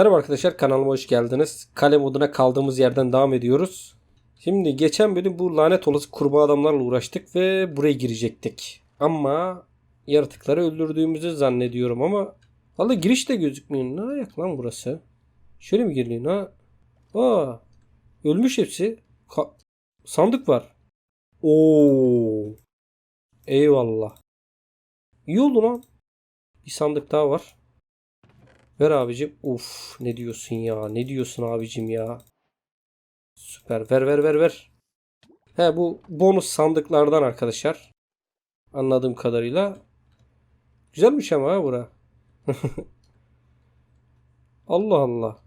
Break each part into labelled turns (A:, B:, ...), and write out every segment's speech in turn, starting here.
A: Merhaba arkadaşlar kanalıma hoş geldiniz. Kale moduna kaldığımız yerden devam ediyoruz. Şimdi geçen bölüm bu lanet olası kurbağa adamlarla uğraştık ve buraya girecektik. Ama yaratıkları öldürdüğümüzü zannediyorum ama Valla giriş de gözükmüyor. Ne ayak lan burası? Şöyle mi giriliyor? Ha? Aa, ölmüş hepsi. Ka- sandık var. Oo. Eyvallah. İyi oldu lan. Bir sandık daha var. Ver abicim. Uf ne diyorsun ya? Ne diyorsun abicim ya? Süper. Ver ver ver ver. He bu bonus sandıklardan arkadaşlar. Anladığım kadarıyla. Güzelmiş ama ha bura. Allah Allah.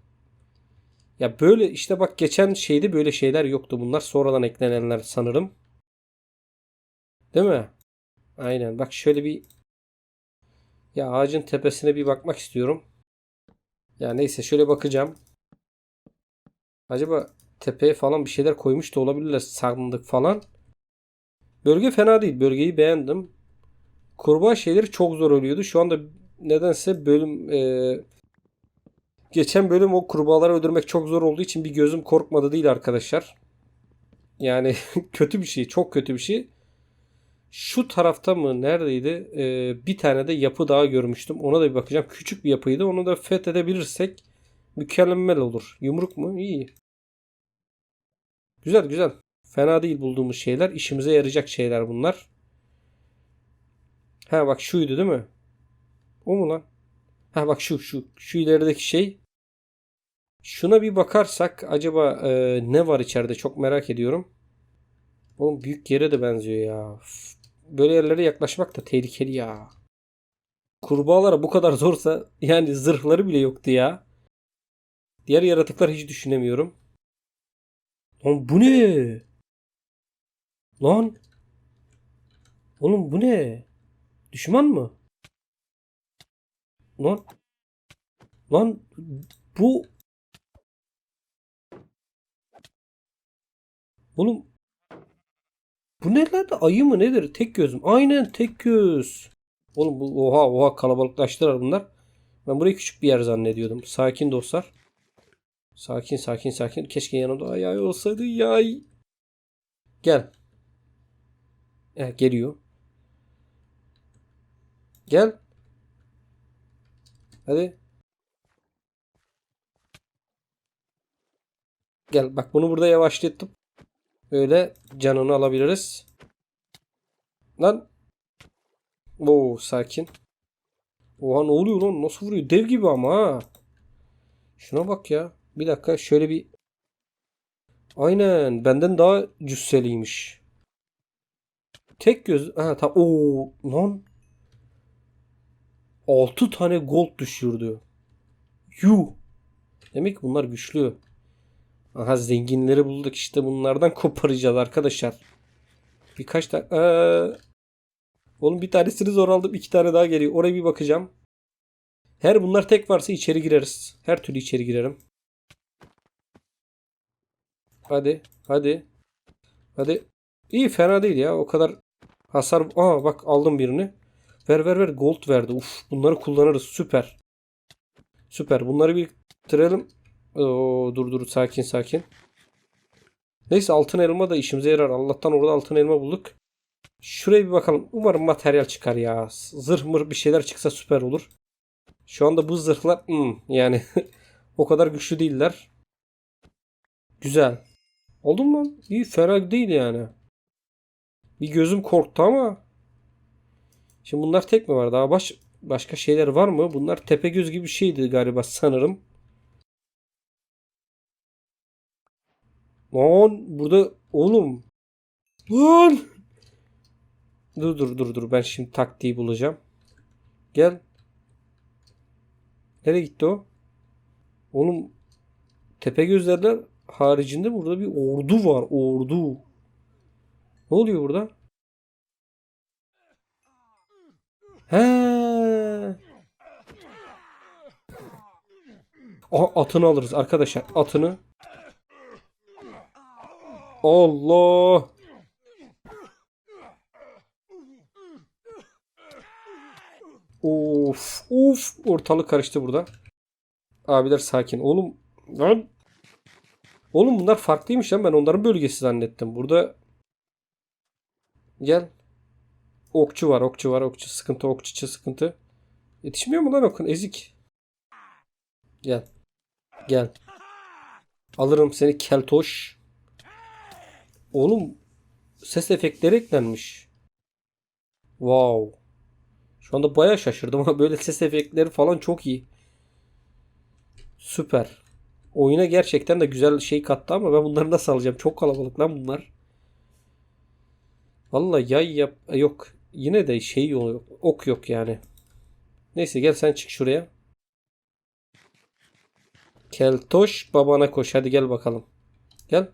A: Ya böyle işte bak geçen şeyde böyle şeyler yoktu. Bunlar sonradan eklenenler sanırım. Değil mi? Aynen. Bak şöyle bir ya ağacın tepesine bir bakmak istiyorum. Ya neyse şöyle bakacağım. Acaba tepeye falan bir şeyler koymuş da olabilirler. Sandık falan. Bölge fena değil. Bölgeyi beğendim. Kurbağa şeyleri çok zor ölüyordu. Şu anda nedense bölüm e, geçen bölüm o kurbağaları öldürmek çok zor olduğu için bir gözüm korkmadı değil arkadaşlar. Yani kötü bir şey. Çok kötü bir şey. Şu tarafta mı neredeydi? Ee, bir tane de yapı daha görmüştüm. Ona da bir bakacağım. Küçük bir yapıydı. Onu da fethedebilirsek mükemmel olur. Yumruk mu? İyi. Güzel güzel. Fena değil bulduğumuz şeyler. İşimize yarayacak şeyler bunlar. Ha bak şuydu değil mi? O mu lan? Ha bak şu şu. Şu ilerideki şey. Şuna bir bakarsak acaba e, ne var içeride çok merak ediyorum. Oğlum büyük yere de benziyor ya. Böyle yerlere yaklaşmak da tehlikeli ya. Kurbağalara bu kadar zorsa yani zırhları bile yoktu ya. Diğer yaratıklar hiç düşünemiyorum. Lan bu ne? Lan. Oğlum bu ne? Düşman mı? Lan. Lan bu Oğlum bu ne lan? Ayı mı nedir? Tek göz mü? Aynen tek göz. Oğlum bu oha oha kalabalıklaştılar bunlar. Ben burayı küçük bir yer zannediyordum. Sakin dostlar. Sakin sakin sakin. Keşke yanımda ay ay olsaydı yay. Gel. Eh, geliyor. Gel. Hadi. Gel bak bunu burada yavaşlattım. Böyle canını alabiliriz. Lan. Oo sakin. Oha ne oluyor lan? Nasıl vuruyor? Dev gibi ama ha. Şuna bak ya. Bir dakika şöyle bir. Aynen benden daha cüsseliymiş. Tek göz. Ha ta Oo lan. 6 tane gold düşürdü. Yuh. Demek ki bunlar güçlü. Aha zenginleri bulduk işte bunlardan koparacağız arkadaşlar. Birkaç tane... Ee... Oğlum bir tanesini zor aldım. iki tane daha geliyor. Oraya bir bakacağım. Her bunlar tek varsa içeri gireriz. Her türlü içeri girerim. Hadi. Hadi. Hadi. İyi fena değil ya. O kadar hasar... Aa bak aldım birini. Ver ver ver. Gold verdi. Uf bunları kullanırız. Süper. Süper. Bunları biriktirelim. Oo, dur dur sakin sakin. Neyse altın elma da işimize yarar. Allah'tan orada altın elma bulduk. Şuraya bir bakalım. Umarım materyal çıkar ya. Zırh mır bir şeyler çıksa süper olur. Şu anda bu zırhlar hmm, yani o kadar güçlü değiller. Güzel. Oldu mu lan? İyi fena değil yani. Bir gözüm korktu ama. Şimdi bunlar tek mi var? Daha baş, başka şeyler var mı? Bunlar tepe göz gibi bir şeydi galiba sanırım. Lan burada oğlum. Lan. Dur dur dur dur ben şimdi taktiği bulacağım. Gel. Nereye gitti o? Oğlum tepe gözlerler haricinde burada bir ordu var. Ordu. Ne oluyor burada? He. Aha, atını alırız arkadaşlar. Atını Allah. Of of ortalık karıştı burada. Abiler sakin. Oğlum lan. Oğlum bunlar farklıymış lan. Ben onların bölgesi zannettim. Burada gel. Okçu var, okçu var, okçu sıkıntı, okçu sıkıntı. Yetişmiyor mu lan okun? Ezik. Gel. Gel. Alırım seni keltoş. Oğlum ses efektleri eklenmiş. Wow. Şu anda baya şaşırdım ama böyle ses efektleri falan çok iyi. Süper. Oyuna gerçekten de güzel şey kattı ama ben bunları nasıl alacağım? Çok kalabalık lan bunlar. Vallahi yay yap yok. Yine de şey yok. Ok yok yani. Neyse gel sen çık şuraya. Keltoş babana koş. Hadi gel bakalım. Gel.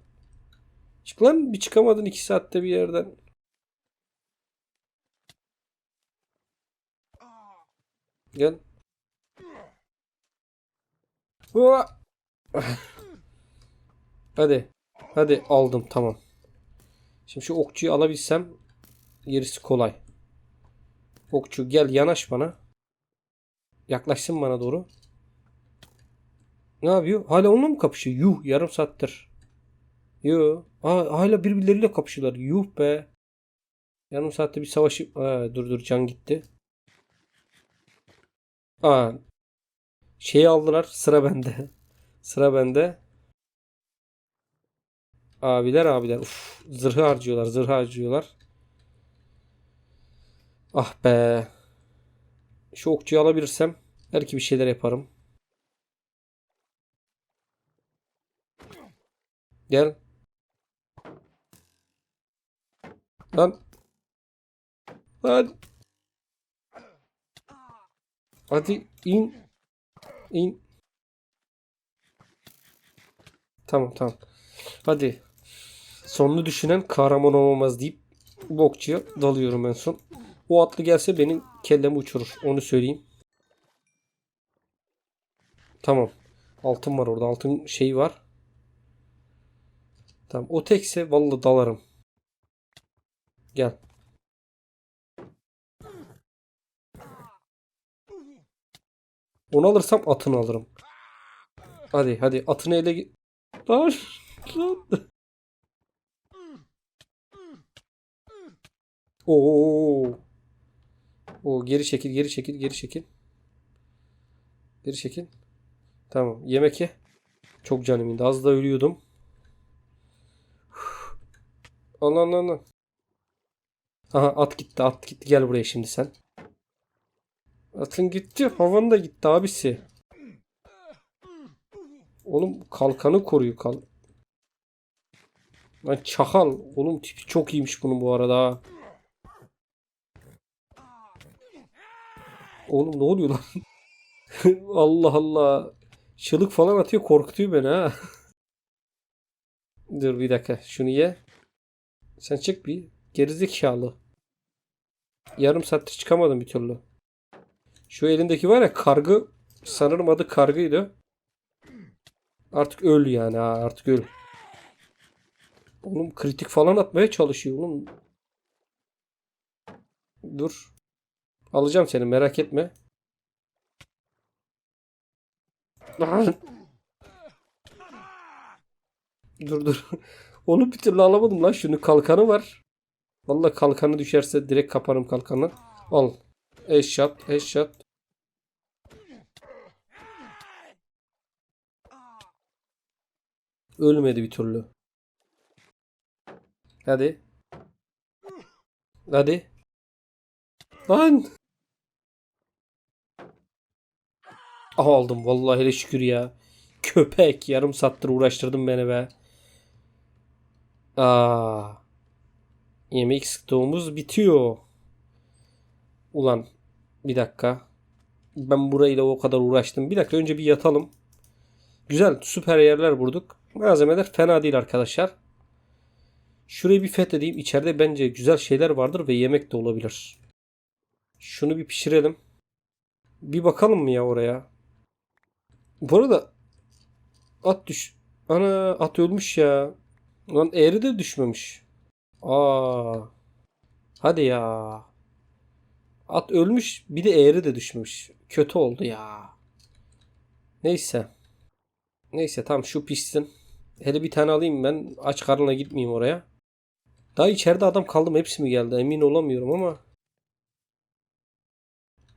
A: Çık lan bir çıkamadın iki saatte bir yerden. Gel. Hadi. Hadi aldım tamam. Şimdi şu okçuyu alabilsem gerisi kolay. Okçu gel yanaş bana. Yaklaşsın bana doğru. Ne yapıyor? Hala onunla mı kapışıyor? Yuh yarım saattir. Yuh. Aa, hala birbirleriyle kapışıyorlar. Yuh be. Yarım saatte bir savaşı... Aa, dur dur can gitti. Aa, şeyi aldılar. Sıra bende. Sıra bende. Abiler abiler. Uf, zırhı harcıyorlar. Zırhı harcıyorlar. Ah be. Şu okçuyu alabilirsem belki bir şeyler yaparım. Gel. Lan. Lan. Hadi in. İn. Tamam tamam. Hadi. Sonunu düşünen kahraman olamaz deyip bu okçuya dalıyorum en son. O atlı gelse benim kellemi uçurur. Onu söyleyeyim. Tamam. Altın var orada. Altın şey var. Tamam. O tekse vallahi dalarım. Gel. Onu alırsam atını alırım. Hadi hadi atını ele Lan, lan. Oo. O geri çekil, geri çekil, geri çekil. Geri çekil. Tamam, yemek ye. Çok canım indi. Az da ölüyordum. Allah Allah Allah. Aha at gitti, at gitti. Gel buraya şimdi sen. Atın gitti, havan da gitti abisi. Oğlum kalkanı koruyor kal. Lan çakal. Oğlum tipi çok iyiymiş bunun bu arada. Oğlum ne oluyor lan? Allah Allah. Çığlık falan atıyor korkutuyor beni ha. Dur bir dakika şunu ye. Sen çık bir. Gerizekalı. Yarım saattir çıkamadım bir türlü. Şu elindeki var ya kargı. Sanırım adı kargıydı. Artık öl yani ha artık öl. Oğlum kritik falan atmaya çalışıyor oğlum. Dur. Alacağım seni merak etme. Dur dur. Onu bir türlü alamadım lan. Şunu kalkanı var. Vallahi kalkanı düşerse direkt kaparım kalkanı. Al. Headshot. Headshot. Ölmedi bir türlü. Hadi. Hadi. Lan. Aha aldım vallahi hele şükür ya. Köpek yarım saattir uğraştırdın beni be. Aa. Yemek stoğumuz bitiyor. Ulan bir dakika. Ben burayla o kadar uğraştım. Bir dakika önce bir yatalım. Güzel süper yerler vurduk. Malzemeler fena değil arkadaşlar. Şurayı bir fethedeyim. İçeride bence güzel şeyler vardır ve yemek de olabilir. Şunu bir pişirelim. Bir bakalım mı ya oraya? Bu arada at düş... Ana at ölmüş ya. Lan eğri de düşmemiş. Aa. Hadi ya. At ölmüş bir de eğri de düşmüş. Kötü oldu ya. Neyse. Neyse tamam şu pişsin. Hele bir tane alayım ben. Aç karnına gitmeyeyim oraya. Daha içeride adam kaldı mı? Hepsi mi geldi? Emin olamıyorum ama.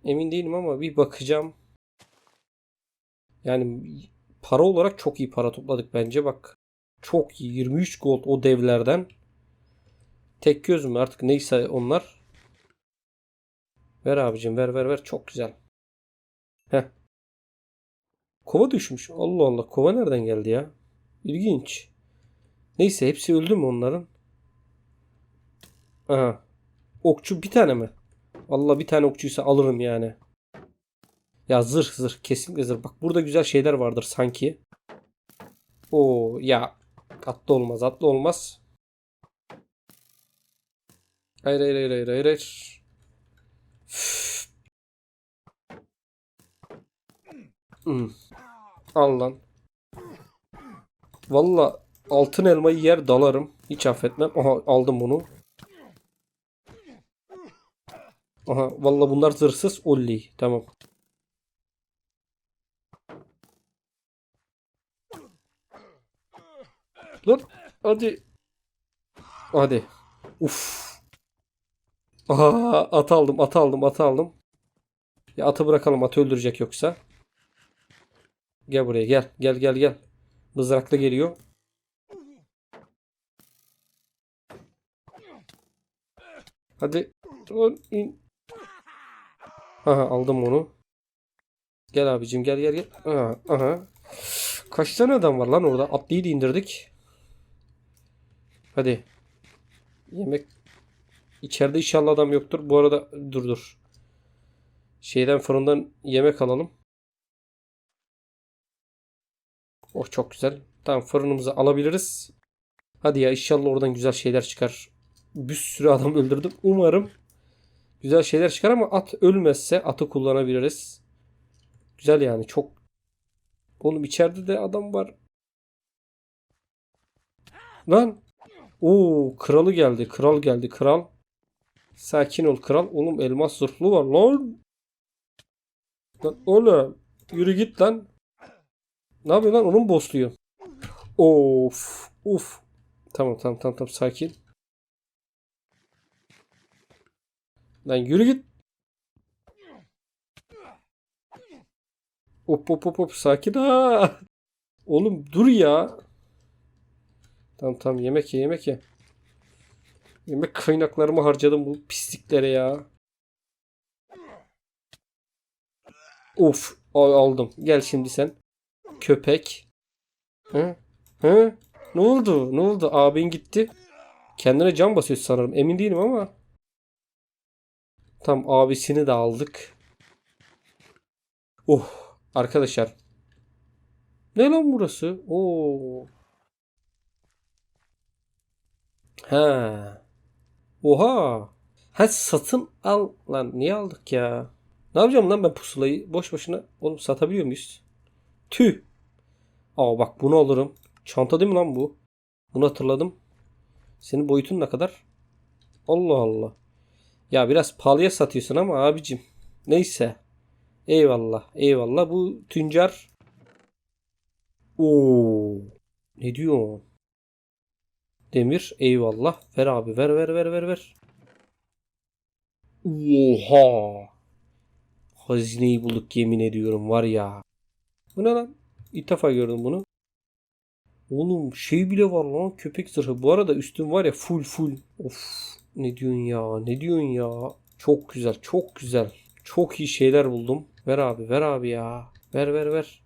A: Emin değilim ama bir bakacağım. Yani para olarak çok iyi para topladık bence. Bak çok iyi. 23 gold o devlerden. Tek göz mü artık neyse onlar. Ver abicim ver ver ver. Çok güzel. Heh. Kova düşmüş. Allah Allah. Kova nereden geldi ya? İlginç. Neyse hepsi öldü mü onların? Aha. Okçu bir tane mi? Vallahi bir tane okçuysa alırım yani. Ya zırh zırh kesinlikle zırh. Bak burada güzel şeyler vardır sanki. Oo ya atlı olmaz atlı olmaz. Hayır hayır hayır hayır hayır. hayır. Al lan. Valla altın elmayı yer dalarım. Hiç affetmem. Aha aldım bunu. Aha valla bunlar zırhsız. Olli. Tamam. Lan hadi. Hadi. Uf. Aha at aldım at aldım at aldım. Ya atı bırakalım atı öldürecek yoksa. Gel buraya gel gel gel gel. Mızrakla geliyor. Hadi. Aha aldım onu. Gel abicim gel gel gel. Aha, aha. Kaç tane adam var lan orada? Atlıyı da indirdik. Hadi. Yemek. İçeride inşallah adam yoktur. Bu arada dur dur. Şeyden fırından yemek alalım. Oh çok güzel. Tamam fırınımızı alabiliriz. Hadi ya inşallah oradan güzel şeyler çıkar. Bir sürü adam öldürdüm. Umarım güzel şeyler çıkar ama at ölmezse atı kullanabiliriz. Güzel yani çok. Oğlum içeride de adam var. Lan. Oo kralı geldi. Kral geldi. Kral. Sakin ol kral. Oğlum elmas zırhlı var lan. Lan oğlum. Yürü git lan. Ne yapıyorsun lan? Onun bossluyor. Of. Uf. Tamam tamam tamam tamam sakin. Lan yürü git. Hop hop hop hop sakin ha. Oğlum dur ya. Tamam tamam yemek ye yemek ye. Yemek kaynaklarımı harcadım bu pisliklere ya. Of al- aldım. Gel şimdi sen. Köpek. Hı? Hı? Ne oldu? Ne oldu? Abin gitti. Kendine can basıyor sanırım. Emin değilim ama. Tam abisini de aldık. Oh arkadaşlar. Ne lan burası? Oo. Ha. Oha. Ha satın al lan niye aldık ya? Ne yapacağım lan ben pusulayı? Boş boşuna oğlum satabiliyor muyuz? Tüh. Aa bak bunu alırım. Çanta değil mi lan bu? Bunu hatırladım. Senin boyutun ne kadar? Allah Allah. Ya biraz pahalıya satıyorsun ama abicim. Neyse. Eyvallah. Eyvallah. Bu tüncar. Oo. Ne diyor? Demir. Eyvallah. Ver abi. Ver ver ver ver ver. Oha. Hazineyi bulduk yemin ediyorum var ya. Bu ne lan? İlk defa gördüm bunu. Oğlum şey bile var lan köpek zırhı. Bu arada üstüm var ya full full. Of ne diyorsun ya ne diyorsun ya. Çok güzel çok güzel. Çok iyi şeyler buldum. Ver abi ver abi ya. Ver ver ver.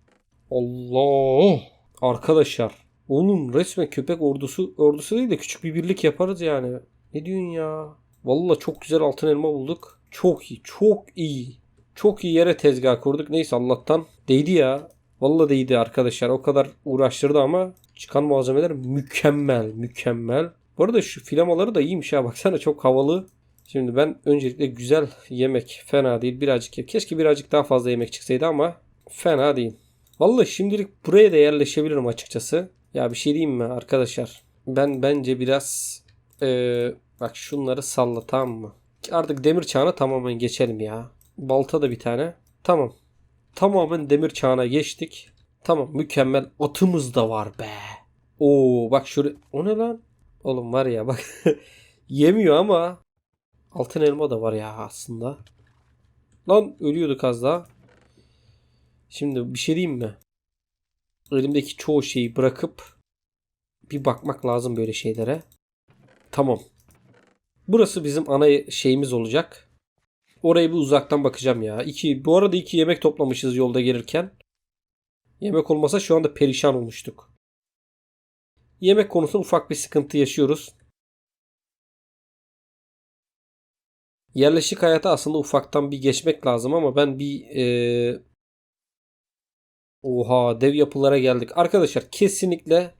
A: Allah. Arkadaşlar. Oğlum resmen köpek ordusu ordusu değil de küçük bir birlik yaparız yani. Ne diyorsun ya? Vallahi çok güzel altın elma bulduk. Çok iyi çok iyi. Çok iyi yere tezgah kurduk. Neyse Allah'tan değdi ya. Vallahi değdi arkadaşlar. O kadar uğraştırdı ama çıkan malzemeler mükemmel, mükemmel. Bu arada şu filamaları da iyiymiş ha. Baksana çok havalı. Şimdi ben öncelikle güzel yemek fena değil. Birazcık keşke birazcık daha fazla yemek çıksaydı ama fena değil. Vallahi şimdilik buraya da yerleşebilirim açıkçası. Ya bir şey diyeyim mi arkadaşlar? Ben bence biraz eee, bak şunları salla tamam mı? Artık demir çağına tamamen geçelim ya. Balta da bir tane. Tamam. tamamen demir çağına geçtik. Tamam mükemmel atımız da var be. Oo bak şuraya. O ne lan? Oğlum var ya bak. Yemiyor ama altın elma da var ya aslında. Lan ölüyorduk az daha. Şimdi bir şey diyeyim mi? Elimdeki çoğu şeyi bırakıp bir bakmak lazım böyle şeylere. Tamam. Burası bizim ana şeyimiz olacak. Orayı bir uzaktan bakacağım ya. İki, bu arada iki yemek toplamışız yolda gelirken. Yemek olmasa şu anda perişan olmuştuk. Yemek konusunda ufak bir sıkıntı yaşıyoruz. Yerleşik hayata aslında ufaktan bir geçmek lazım ama ben bir e, oha dev yapılara geldik. Arkadaşlar kesinlikle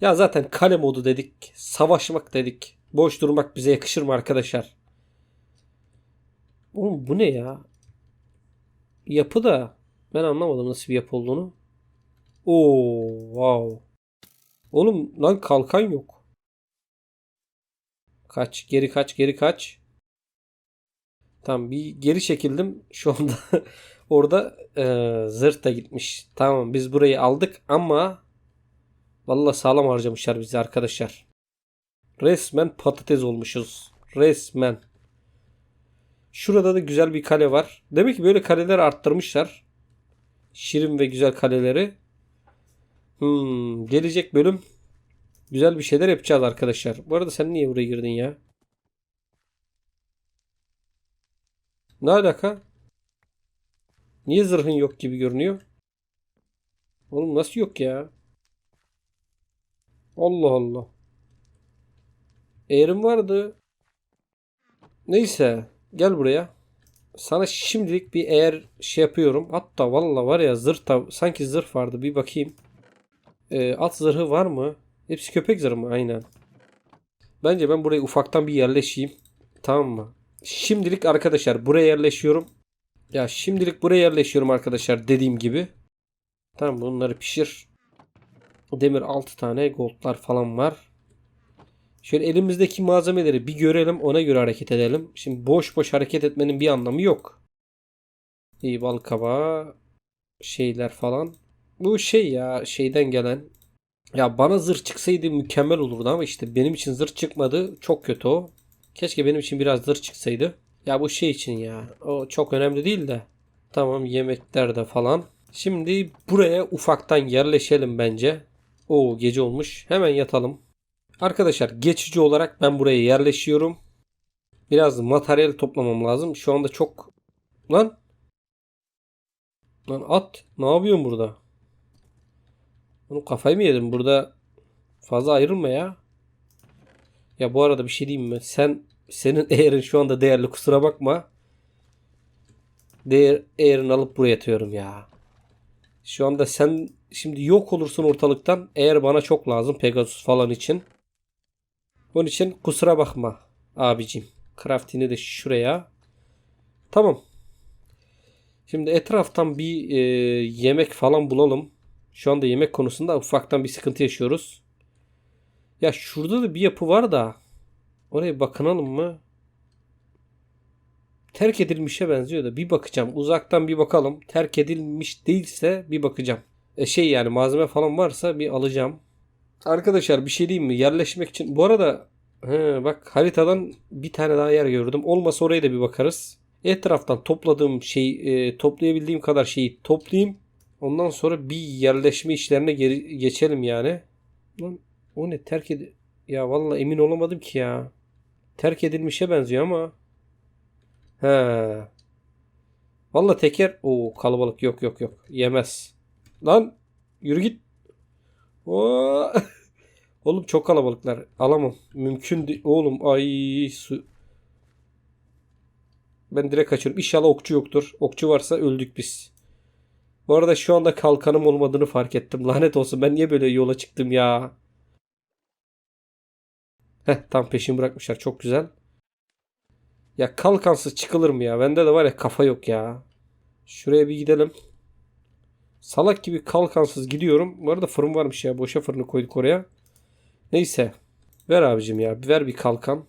A: ya zaten kale modu dedik. Savaşmak dedik. Boş durmak bize yakışır mı arkadaşlar? Oğlum bu ne ya? Yapı da ben anlamadım nasıl bir yapı olduğunu. Oo, wow. Oğlum lan kalkan yok. Kaç, geri kaç, geri kaç. Tamam bir geri çekildim. Şu anda orada e, zırh da gitmiş. Tamam biz burayı aldık ama vallahi sağlam harcamışlar bizi arkadaşlar. Resmen patates olmuşuz. Resmen. Şurada da güzel bir kale var. Demek ki böyle kaleler arttırmışlar. Şirin ve güzel kaleleri. Hmm, gelecek bölüm güzel bir şeyler yapacağız arkadaşlar. Bu arada sen niye buraya girdin ya? Ne alaka? Niye zırhın yok gibi görünüyor? Oğlum nasıl yok ya? Allah Allah. Eğrim vardı. Neyse. Gel buraya. Sana şimdilik bir eğer şey yapıyorum. Hatta valla var ya zırh da, sanki zırh vardı. Bir bakayım. Ee, at zırhı var mı? Hepsi köpek zırhı mı? Aynen. Bence ben buraya ufaktan bir yerleşeyim. Tamam mı? Şimdilik arkadaşlar buraya yerleşiyorum. Ya şimdilik buraya yerleşiyorum arkadaşlar dediğim gibi. Tamam bunları pişir. Demir 6 tane goldlar falan var. Şöyle elimizdeki malzemeleri bir görelim ona göre hareket edelim. Şimdi boş boş hareket etmenin bir anlamı yok. İyi bal kabağı şeyler falan. Bu şey ya şeyden gelen. Ya bana zırh çıksaydı mükemmel olurdu ama işte benim için zırh çıkmadı. Çok kötü o. Keşke benim için biraz zırh çıksaydı. Ya bu şey için ya. O çok önemli değil de. Tamam yemeklerde falan. Şimdi buraya ufaktan yerleşelim bence. O gece olmuş. Hemen yatalım. Arkadaşlar geçici olarak ben buraya yerleşiyorum. Biraz materyal toplamam lazım. Şu anda çok... Lan! Lan at! Ne yapıyorsun burada? Bunu kafayı mı yedin? Burada fazla ayrılma ya. Ya bu arada bir şey diyeyim mi? Sen senin eğerin şu anda değerli kusura bakma. Değer eğerini alıp buraya atıyorum ya. Şu anda sen şimdi yok olursun ortalıktan. Eğer bana çok lazım Pegasus falan için. Onun için kusura bakma abicim. Craftini de şuraya. Tamam. Şimdi etraftan bir e, yemek falan bulalım. Şu anda yemek konusunda ufaktan bir sıkıntı yaşıyoruz. Ya şurada da bir yapı var da. Oraya bakınalım mı? Terk edilmişe benziyor da bir bakacağım. Uzaktan bir bakalım. Terk edilmiş değilse bir bakacağım. E şey yani malzeme falan varsa bir alacağım. Arkadaşlar bir şey diyeyim mi? Yerleşmek için. Bu arada he, bak haritadan bir tane daha yer gördüm. Olmasa oraya da bir bakarız. Etraftan topladığım şey e, toplayabildiğim kadar şeyi toplayayım. Ondan sonra bir yerleşme işlerine geri, geçelim yani. Lan o ne terk ed... Ya vallahi emin olamadım ki ya. Terk edilmişe benziyor ama. He. Vallahi teker. o kalabalık yok yok yok. Yemez. Lan yürü git. Oğlum çok kalabalıklar. Alamam. Mümkün değil. Oğlum ay su. Ben direkt kaçıyorum. İnşallah okçu yoktur. Okçu varsa öldük biz. Bu arada şu anda kalkanım olmadığını fark ettim. Lanet olsun ben niye böyle yola çıktım ya. Heh tam peşin bırakmışlar. Çok güzel. Ya kalkansız çıkılır mı ya? Bende de var ya kafa yok ya. Şuraya bir gidelim. Salak gibi kalkansız gidiyorum. Bu arada fırın varmış ya. Boşa fırını koyduk oraya. Neyse. Ver abicim ya. Ver bir kalkan.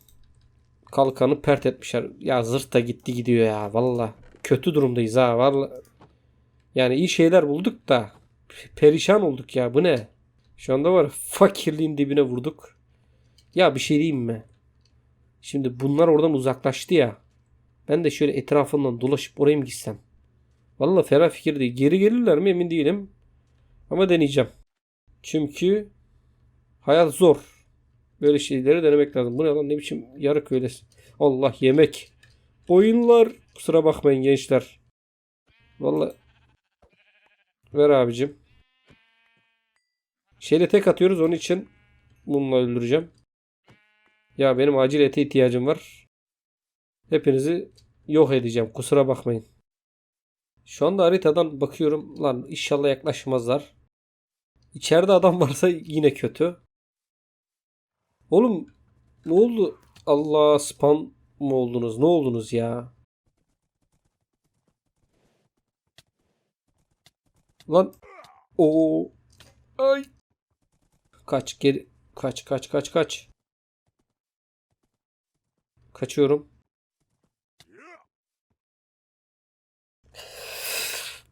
A: Kalkanı pert etmişler. Ya zırt da gitti gidiyor ya. Valla. Kötü durumdayız ha. Valla. Yani iyi şeyler bulduk da perişan olduk ya. Bu ne? Şu anda var fakirliğin dibine vurduk. Ya bir şey diyeyim mi? Şimdi bunlar oradan uzaklaştı ya. Ben de şöyle etrafından dolaşıp oraya mı gitsem? Vallahi ferah fikir değil. Geri gelirler mi emin değilim. Ama deneyeceğim. Çünkü hayat zor. Böyle şeyleri denemek lazım. Bu ne lan ne biçim yarık öylesi. Allah yemek. Oyunlar. Kusura bakmayın gençler. Vallahi ver abicim. Şeyle tek atıyoruz onun için bununla öldüreceğim. Ya benim acil ete ihtiyacım var. Hepinizi yok edeceğim. Kusura bakmayın. Şu anda haritadan bakıyorum. Lan inşallah yaklaşmazlar. İçeride adam varsa yine kötü. Oğlum ne oldu? Allah spam mı oldunuz? Ne oldunuz ya? Lan o ay kaç geri kaç kaç kaç kaç kaçıyorum.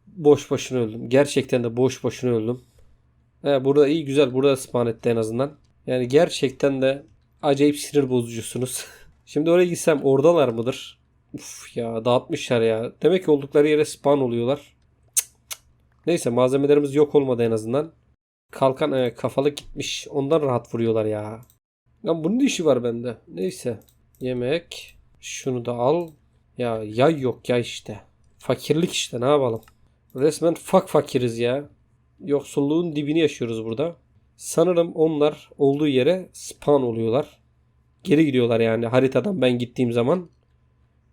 A: Boş boşuna öldüm. Gerçekten de boş boşuna öldüm. He, burada iyi güzel. Burada spawn etti en azından. Yani gerçekten de acayip sinir bozucusunuz. Şimdi oraya gitsem oradalar mıdır? Uf ya dağıtmışlar ya. Demek ki oldukları yere spawn oluyorlar. Neyse malzemelerimiz yok olmadı en azından. Kalkan e, kafalı gitmiş. Ondan rahat vuruyorlar ya. Ya bunun işi var bende? Neyse. Yemek. Şunu da al. Ya yay yok ya işte. Fakirlik işte ne yapalım. Resmen fak fakiriz ya. Yoksulluğun dibini yaşıyoruz burada. Sanırım onlar olduğu yere spawn oluyorlar. Geri gidiyorlar yani haritadan ben gittiğim zaman.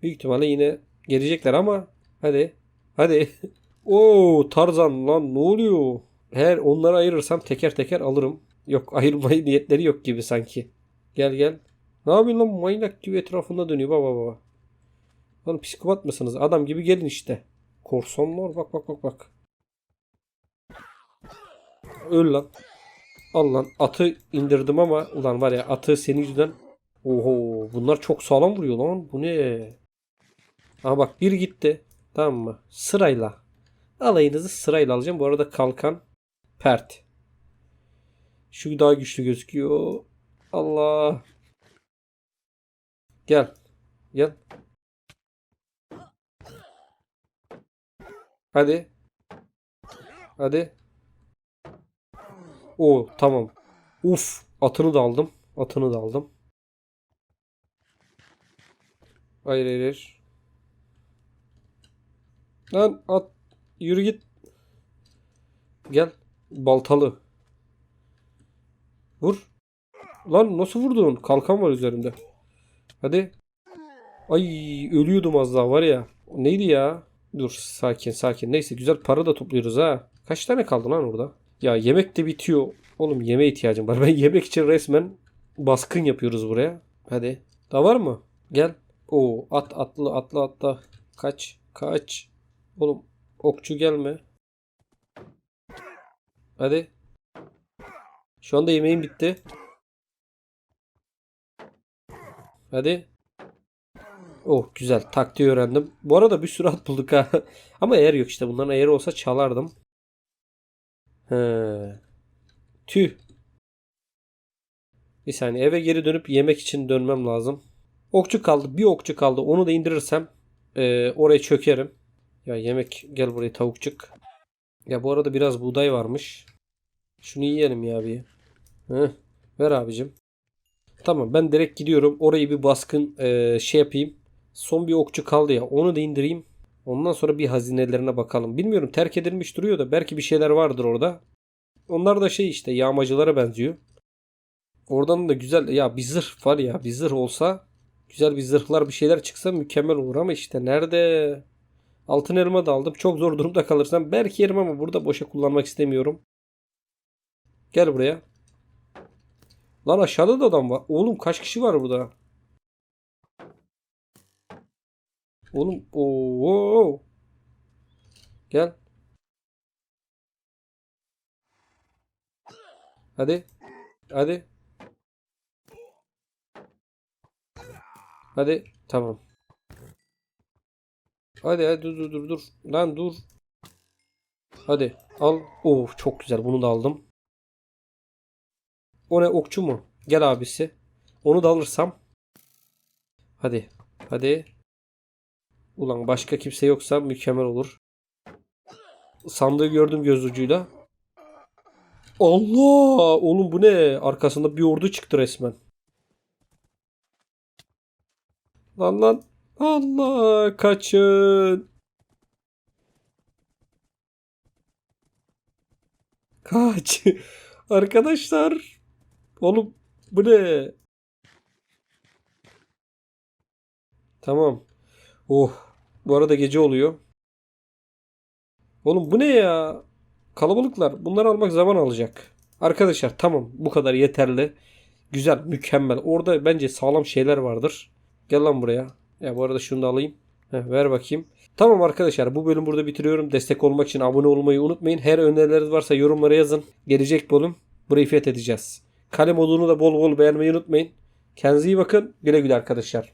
A: Büyük ihtimalle yine gelecekler ama hadi. Hadi. Oo Tarzan lan ne oluyor? Eğer onları ayırırsam teker teker alırım. Yok ayırmayı niyetleri yok gibi sanki. Gel gel. Ne yapıyorsun lan manyak gibi etrafında dönüyor baba baba. Lan psikopat mısınız? Adam gibi gelin işte. Korsanlar bak bak bak bak. Öl lan. Al lan. Atı indirdim ama ulan var ya atı senin yüzünden. Oho bunlar çok sağlam vuruyor lan. Bu ne? Aha bak bir gitti. Tamam mı? Sırayla. Alayınızı sırayla alacağım. Bu arada kalkan pert. Şu daha güçlü gözüküyor. Allah. Gel. Gel. Hadi. Hadi. O tamam. Uf. Atını da aldım. Atını da aldım. Hayır hayır. hayır. Lan at. Yürü git. Gel. Baltalı. Vur. Lan nasıl vurdun? Kalkan var üzerinde. Hadi. Ay ölüyordum az daha var ya. Neydi ya? Dur sakin sakin. Neyse güzel para da topluyoruz ha. Kaç tane kaldı lan orada? Ya yemek de bitiyor. Oğlum yemeğe ihtiyacım var. Ben yemek için resmen baskın yapıyoruz buraya. Hadi. Daha var mı? Gel. Oo at atlı atlı atla. Kaç kaç. Oğlum okçu gelme. Hadi. Şu anda yemeğim bitti. Hadi. Oh güzel taktiği öğrendim. Bu arada bir sürü at bulduk ha. Ama eğer yok işte bunların eğer olsa çalardım. He. Tüh. Bir saniye eve geri dönüp yemek için dönmem lazım. Okçu kaldı. Bir okçu kaldı. Onu da indirirsem e, oraya çökerim. Ya yemek gel buraya tavukçuk. Ya bu arada biraz buğday varmış. Şunu yiyelim ya bir. Heh. Ver abicim. Tamam ben direkt gidiyorum. Orayı bir baskın e, şey yapayım. Son bir okçu kaldı ya. Onu da indireyim. Ondan sonra bir hazinelerine bakalım. Bilmiyorum terk edilmiş duruyor da belki bir şeyler vardır orada. Onlar da şey işte yağmacılara benziyor. Oradan da güzel ya bir zırh var ya bir zırh olsa güzel bir zırhlar bir şeyler çıksa mükemmel olur ama işte nerede? Altın elma da aldım. Çok zor durumda kalırsam belki yerim ama burada boşa kullanmak istemiyorum. Gel buraya. Lan aşağıda da adam var. Oğlum kaç kişi var burada? Oğlum ooo. Gel. Hadi. Hadi. Hadi. Tamam. Hadi hadi dur dur dur dur. Lan dur. Hadi al. Oo çok güzel. Bunu da aldım. O ne okçu mu? Gel abisi. Onu da alırsam. Hadi. Hadi. Ulan başka kimse yoksa mükemmel olur. Sandığı gördüm göz ucuyla. Allah! Oğlum bu ne? Arkasında bir ordu çıktı resmen. Lan lan. Allah! Kaçın! Kaç! Arkadaşlar! Oğlum bu ne? Tamam. Oh. Bu arada gece oluyor. Oğlum bu ne ya? Kalabalıklar. Bunları almak zaman alacak. Arkadaşlar tamam. Bu kadar yeterli. Güzel. Mükemmel. Orada bence sağlam şeyler vardır. Gel lan buraya. Ya bu arada şunu da alayım. Heh, ver bakayım. Tamam arkadaşlar bu bölüm burada bitiriyorum. Destek olmak için abone olmayı unutmayın. Her önerileriniz varsa yorumlara yazın. Gelecek bölüm burayı fethedeceğiz. Kale modunu da bol bol beğenmeyi unutmayın. Kendinize iyi bakın. Güle güle arkadaşlar.